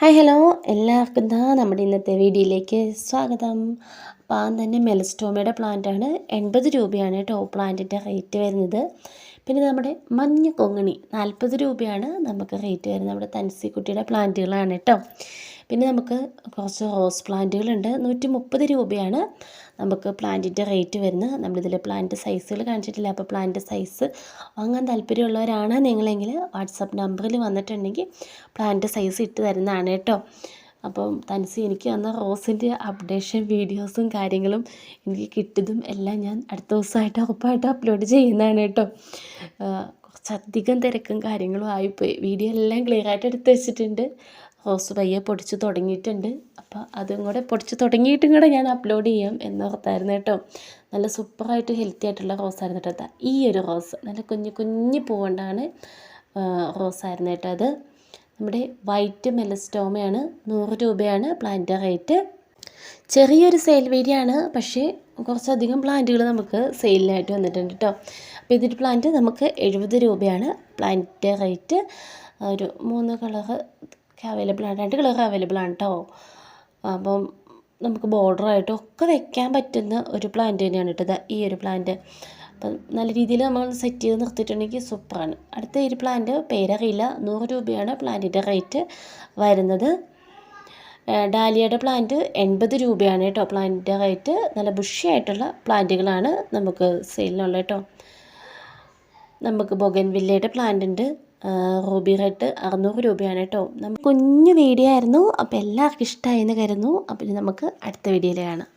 Hi hello. എല്ലാവർക്കും ദാ നമ്മുടെ ഇന്നത്തെ വീഡിയോയിലേക്ക് സ്വാഗതം. അപ്പം തന്നെ മെലസ്റ്റോമയുടെ പ്ലാന്റാണ്. എൺപത് രൂപയാണ് കേട്ടോ പ്ലാന്റിന്റെ റേറ്റ് വരുന്നത്. പിന്നെ നമ്മുടെ മഞ്ഞ കൊങ്ങണി നാൽപ്പത് രൂപയാണ് നമുക്ക് റേറ്റ് വരുന്നത്. നമ്മുടെ തൻസിക്കുട്ടിയുടെ പ്ലാന്റുകളാണ് കേട്ടോ. പിന്നെ നമുക്ക് കുറച്ച് റോസ് പ്ലാന്റുകളുണ്ട്. നൂറ്റി മുപ്പത് രൂപയാണ് നമുക്ക് പ്ലാന്റിന്റെ റേറ്റ് വരുന്നത്. നമ്മളിതിൽ പ്ലാന്റ് സൈസുകൾ കാണിച്ചിട്ടില്ല. അപ്പോൾ പ്ലാന്റ് സൈസ് വാങ്ങാൻ താല്പര്യമുള്ളവരാണ് നിങ്ങളെങ്കിൽ വാട്സപ്പ് നമ്പറിൽ വന്നിട്ടുണ്ടെങ്കിൽ പ്ലാന്റ് സൈസ് ഇട്ട് തരുന്നതാണ് കേട്ടോ. അപ്പം തനിച്ച് എനിക്ക് വന്ന റോസിന്റെ അപ്ഡേഷൻ വീഡിയോസും കാര്യങ്ങളും എനിക്ക് കിട്ടിയതും എല്ലാം ഞാൻ അടുത്ത ദിവസമായിട്ട് ഉറപ്പായിട്ട് അപ്ലോഡ് ചെയ്യുന്നതാണ് കേട്ടോ. കുറച്ചധികം തിരക്കും കാര്യങ്ങളും ആയിപ്പോയി. വീഡിയോ എല്ലാം ക്ലിയർ ആയിട്ട് എടുത്ത് വെച്ചിട്ടുണ്ട്. റോസ് പയ്യെ പൊടിച്ച് തുടങ്ങിയിട്ടുണ്ട്. അപ്പോൾ അതും കൂടെ പൊടിച്ച് തുടങ്ങിയിട്ടും കൂടെ ഞാൻ അപ്ലോഡ് ചെയ്യാം എന്നോർത്തായിരുന്നു കേട്ടോ. നല്ല സൂപ്പറായിട്ട് ഹെൽത്തി ആയിട്ടുള്ള റോസായിരുന്നു കേട്ടോ. ഈ ഒരു റോസ്. നല്ല കുഞ്ഞു കുഞ്ഞു പൂവുകൊണ്ടാണ് റോസായിരുന്നു കേട്ടോ അത്. നമ്മുടെ വൈറ്റ് മെലസ്റ്റോമയാണ് നൂറ് രൂപയാണ് പ്ലാന്റ് റേറ്റ്. ചെറിയൊരു സെയിൽ വേരിയാണ് പക്ഷേ കുറച്ചധികം പ്ലാന്റുകൾ നമുക്ക് സെയിലിനായിട്ട് വന്നിട്ടുണ്ട് കേട്ടോ അപ്പോൾ ഇതിന്റെ പ്ലാന്റ് നമുക്ക് എഴുപത് രൂപയാണ് പ്ലാന്റ് റേറ്റ്. ഒരു മൂന്ന് കളറ് അവൈലബിൾ ആണ് രണ്ട് കളർ അവൈലബിൾ ആണ് കേട്ടോ അപ്പം നമുക്ക് ബോർഡറായിട്ടും ഒക്കെ വെക്കാൻ പറ്റുന്ന ഒരു പ്ലാന്റ് തന്നെയാണ് കേട്ടത് ഈ ഒരു പ്ലാന്റ്. അപ്പം നല്ല രീതിയിൽ നമ്മൾ സെറ്റ് ചെയ്ത് നിർത്തിയിട്ടുണ്ടെങ്കിൽ സൂപ്പറാണ്. അടുത്ത ഈ പ്ലാന്റ് പേരറിയില്ല. നൂറ് രൂപയാണ് പ്ലാന്റിന്റെ റേറ്റ് വരുന്നത്. ഡാലിയയുടെ പ്ലാന്റ് എൺപത് രൂപയാണ് കേട്ടോ പ്ലാന്റിന്റെ റേറ്റ് നല്ല ബുഷിയായിട്ടുള്ള പ്ലാന്റുകളാണ് നമുക്ക് സെയിലിനുള്ള കേട്ടോ. നമുക്ക് ബൊഗൻവില്ലയുടെ പ്ലാന്റ് ഉണ്ട്. റൂബി റെഡ് അറുന്നൂറ് രൂപയാണ് കേട്ടോ. കുഞ്ഞു വീഡിയോ ആയിരുന്നു. അപ്പോൾ എല്ലാവർക്കും ഇഷ്ടമായി എന്ന് കരുതുന്നു അപ്പോൾ നമുക്ക് അടുത്ത വീഡിയോയിൽ കാണാം.